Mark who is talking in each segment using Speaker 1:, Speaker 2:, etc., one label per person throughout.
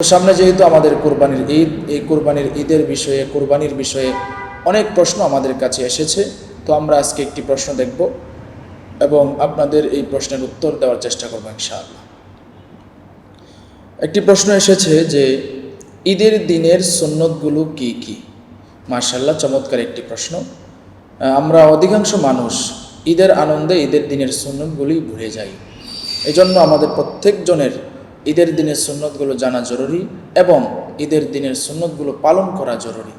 Speaker 1: সামনে যেহেতু আমাদের কোরবানির ঈদ, এই কোরবানির ঈদের বিষয়ে, কোরবানির বিষয়ে অনেক প্রশ্ন আমাদের কাছে এসেছে। তো আমরা আজকে একটি প্রশ্ন দেখব এবং আপনাদের এই প্রশ্নের উত্তর দেওয়ার চেষ্টা করব ইনশাআল্লাহ। একটি প্রশ্ন এসেছে যে, ঈদের দিনের সুন্নতগুলো কি কি? মার্শাল্লাহ চমৎকার একটি প্রশ্ন। আমরা অধিকাংশ মানুষ ঈদের আনন্দে ঈদের দিনের সুন্নতগুলি ভুলে যাই। এজন্য আমাদের প্রত্যেকজনের ঈদের দিনের সুন্নতগুলো জানা জরুরি এবং ঈদের দিনের সুন্নতগুলো পালন করা জরুরি।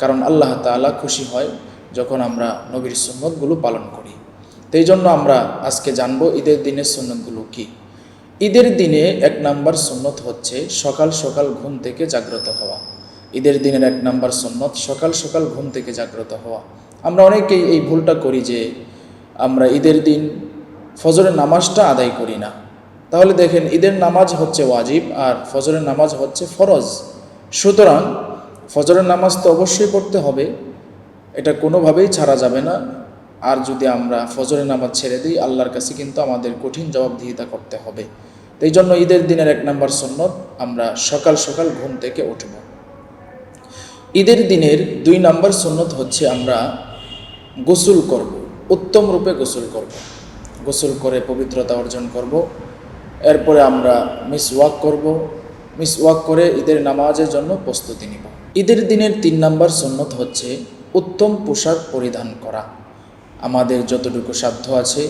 Speaker 1: কারণ আল্লাহ তাআলা খুশি হয় যখন আমরা নবীর সুন্নতগুলো পালন করি। তো এই জন্য আমরা আজকে জানব ঈদের দিনের সুন্নতগুলো কী। ঈদের দিনে এক নাম্বার সুন্নত হচ্ছে সকাল সকাল ঘুম থেকে জাগ্রত হওয়া। ঈদের দিনের এক নাম্বার সুন্নত সকাল সকাল ঘুম থেকে জাগ্রত হওয়া। আমরা অনেকেই এই ভুলটা করি যে আমরা ঈদের দিন ফজরের নামাজটা আদায় করি না। তাহলে দেখেন ঈদের নামাজ হচ্ছে ওয়াজিব আর ফজরের নামাজ হচ্ছে ফরজ। সুতরাং ফজরের নামাজ তো অবশ্যই পড়তে হবে, এটা কোনোভাবেই ছাড়া যাবে না। আর যদি আমরা ফজরের নামাজ ছেড়ে দিই, আল্লাহর কাছে কিন্তু আমাদের কঠিন জবাবদিহিতা করতে হবে। এই জন্য ঈদের দিনের এক নম্বর সন্ন্যত আমরা সকাল সকাল ঘুম থেকে উঠব। ঈদের দিনের দুই নম্বর সন্ন্যত হচ্ছে আমরা গোসল করব, উত্তম রূপে গোসল করব। গোসল করে পবিত্রতা অর্জন করব এরপরে আমরা মিস ওয়াক করব। মিস ওয়াক করে ঈদের নামাজের জন্য প্রস্তুতি নিব। ঈদের দিনের তিন নম্বর সন্ন্যত হচ্ছে উত্তম পোশাক পরিধান করা। আমাদের যতটুকু সাধ্য আছে,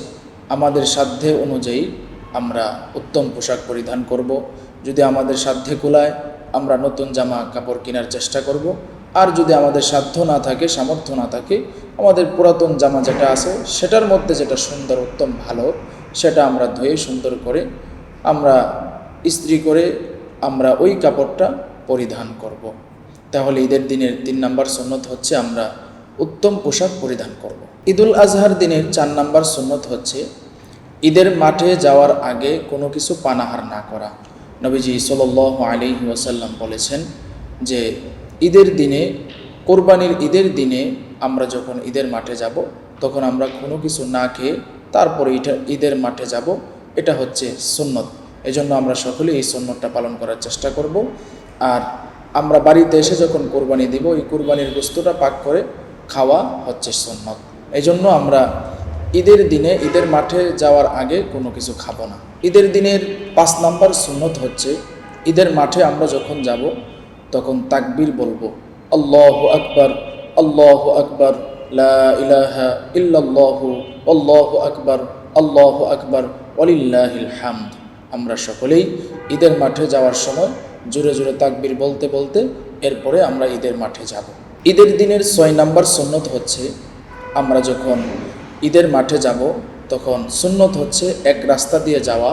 Speaker 1: আমাদের সাধ্যে অনুযায়ী আমরা উত্তম পোশাক পরিধান করব। যদি আমাদের সাধ্যে কুলায়, আমরা নতুন জামা কাপড় কেনার চেষ্টা করব। আর যদি আমাদের সাধ্য না থাকে, সামর্থ্য না থাকে, আমাদের পুরাতন জামা যেটা আছে, সেটার মধ্যে যেটা সুন্দর, উত্তম, ভালো, সেটা আমরা ধুয়ে সুন্দর করে আমরা ইস্ত্রি করে আমরা ওই কাপড়টা পরিধান করব। তাহলে ঈদের দিনের তিন নাম্বার সন্ন্যত হচ্ছে আমরা উত্তম পোশাক পরিধান করব। ঈদুল আজহার দিনের চার নাম্বার সন্ন্যত হচ্ছে ঈদের মাঠে যাওয়ার আগে কোনো কিছু পানাহার না করা নবীজি সাল আলী ওয়াসাল্লাম বলেছেন যে ঈদের দিনে, কোরবানির ঈদের দিনে আমরা যখন ঈদের মাঠে যাব, তখন আমরা কোনো কিছু না খেয়ে তারপরে ঈদের মাঠে যাব এটা হচ্ছে সুন্নত। এজন্য আমরা সকলে এই সুন্নতটা পালন করার চেষ্টা করব। আর আমরা বাড়িতে এসে যখন কোরবানি দিব, এই কোরবানির বস্তুটা পাক করে খাওয়া হচ্ছে সুন্নত। এই জন্য আমরা ঈদের দিনে, ঈদের মাঠে যাওয়ার আগে কোনো কিছু খাব না। ঈদের দিনের পাঁচ নাম্বার সুন্নত হচ্ছে, ঈদের মাঠে আমরা যখন যাব, তখন তাকবির বলব, আল্লাহ আকবর আল্লাহ আকবর ইল্লাল্লাহু, আল্লাহু আকবর, আল্লাহ আকবর। ওলিল্লাহিল হামদ। আমরা সকলেই ঈদের মাঠে যাওয়ার সময় জোরে জোরে তাকবির বলতে বলতে এরপরে আমরা ঈদের মাঠে যাব। ঈদের দিনের ছয় নাম্বার সুন্নত হচ্ছে, আমরা যখন ঈদের মাঠে যাব, তখন সুন্নত হচ্ছে এক রাস্তা দিয়ে যাওয়া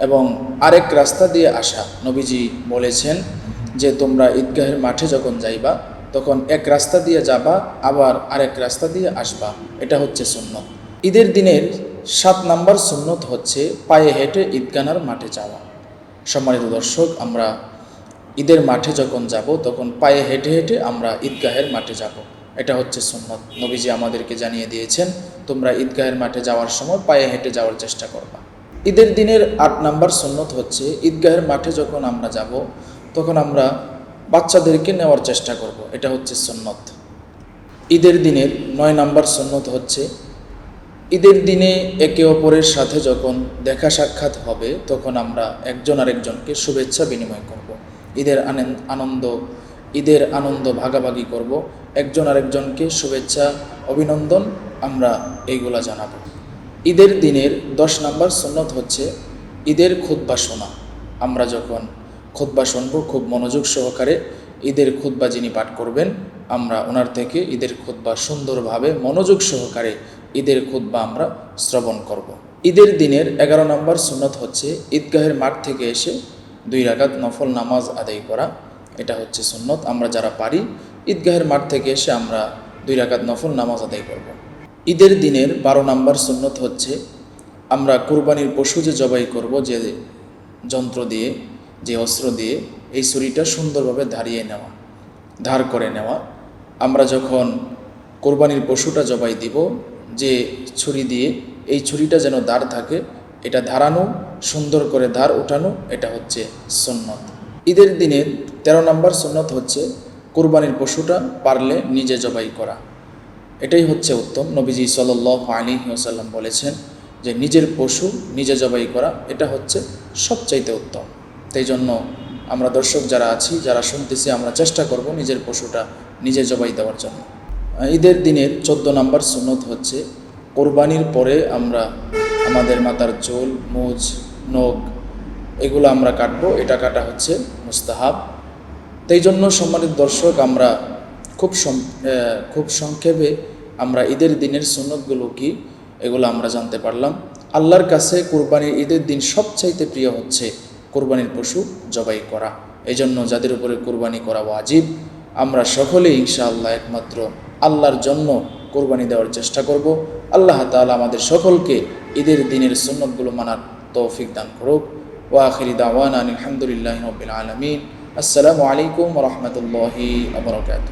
Speaker 1: এবং আরেক রাস্তা দিয়ে আসা। নবীজি বলেছেন যে, তোমরা ঈদগাহের মাঠে যখন যাইবা, তখন এক রাস্তা দিয়ে যাবা, আবার আরেক রাস্তা দিয়ে আসবা। এটা হচ্ছে সুন্নত। ঈদের দিনের সাত নাম্বার সুন্নত হচ্ছে পায়ে হেঁটে ঈদগানার মাঠে যাওয়া। সম্মানিত দর্শক, আমরা ঈদের মাঠে যখন যাব, তখন পায়ে হেঁটে হেঁটে আমরা ঈদগাহের মাঠে যাব। এটা হচ্ছে সুন্নত। নবীজি আমাদেরকে জানিয়ে দিয়েছেন, তোমরা ঈদগাহের মাঠে যাওয়ার সময় পায়ে হেঁটে যাওয়ার চেষ্টা করবা। ঈদের দিনের আট নাম্বার সুন্নত হচ্ছে, ঈদগাহের মাঠে যখন আমরা যাব, তখন আমরা বাচ্চাদেরকে নেওয়ার চেষ্টা করব। এটা হচ্ছে সুন্নত। ঈদের দিনের নয় নাম্বার সুন্নত হচ্ছে ঈদের দিনে একে অপরের সাথে যখন দেখা সাক্ষাৎ হবে, তখন আমরা একজন আরেকজনকে শুভেচ্ছা বিনিময় করব। ঈদের আনন্দ ঈদের আনন্দ ভাগাভাগি করব। একজন আরেকজনকে শুভেচ্ছা, অভিনন্দন আমরা এইগুলা জানাব। ঈদের দিনের দশ নাম্বার সন্ন্যত হচ্ছে ঈদের খুদ্া শোনা। আমরা যখন খুদ্া শুনব, খুব মনোযোগ সহকারে ঈদের খুদ্া যিনি পাঠ করবেন আমরা ওনার থেকে ঈদের খুদ্া সুন্দরভাবে মনোযোগ সহকারে ঈদের খুদ্া আমরা শ্রবণ করব। ঈদের দিনের এগারো নম্বর সুন্নত হচ্ছে ঈদগাহের মাঠ থেকে এসে দুই রাকাত নফল নামাজ আদায় করা এটা হচ্ছে সুন্নত আমরা যারা পারি, ঈদগাহের মাঠ থেকে এসে আমরা দুই রাকাত নফল নামাজ আদায় করব। ঈদের দিনের বারো নম্বর সুন্নত হচ্ছে, আমরা কুরবানির পশু যে জবাই করব, যে যন্ত্র দিয়ে, যে অস্ত্র দিয়ে, এই ছুরিটা সুন্দরভাবে ধারিয়ে নেওয়া, ধার করে নেওয়া আমরা যখন কোরবানির পশুটা জবাই দিব, যে ছুরি দিয়ে, এই ছুরিটা যেন দাঁড় থাকে, এটা ধারানো, সুন্দর করে ধার ওঠানো, এটা হচ্ছে সুন্নত। ঈদের দিনের তেরো নম্বর সুন্নত হচ্ছে কোরবানির পশুটা পারলে নিজে জবাই করা। এটাই হচ্ছে উত্তম। নবীজি সাল আলী ওসাল্লাম বলেছেন যে নিজের পশু নিজে জবাই করা, এটা হচ্ছে সবচাইতে উত্তম। তাই জন্য আমরা দর্শক যারা আছি, যারা শুনতেছি, আমরা চেষ্টা করব নিজের পশুটা নিজে জবাই দেওয়ার জন্য। ঈদের দিনের চোদ্দ নম্বর সুন্নত হচ্ছে, কোরবানির পরে আমরা আমাদের মাথার চুল, মুজ, নখ এগুলো আমরা কাটবো। এটা কাটা হচ্ছে মুস্তাহাব। তাই জন্য সম্মানিত দর্শক, আমরা খুব খুব সংক্ষেপে আমরা ঈদের দিনের সুন্নতগুলো কি, এগুলো আমরা জানতে পারলাম। আল্লাহর কাছে কোরবানির ঈদের দিন সবচাইতে প্রিয় হচ্ছে কোরবানির পশু জবাই করা। এই জন্য যাদের উপরে কোরবানি করা ওয়াজিব, আমরা সকলেই ইনশাআল্লাহ একমাত্র আল্লাহর জন্য কোরবানি দেওয়ার চেষ্টা করব। আল্লাহ তাআলা আমাদের সকলকে ঈদের দিনের সুন্নতগুলো মানার তৌফিক দান করুক। ওয়াখিরি দাওয়ানা আলহামদুলিল্লাহ আলমিন। আসসালামু আলাইকুম রহমতুল্লাহি আবরকাত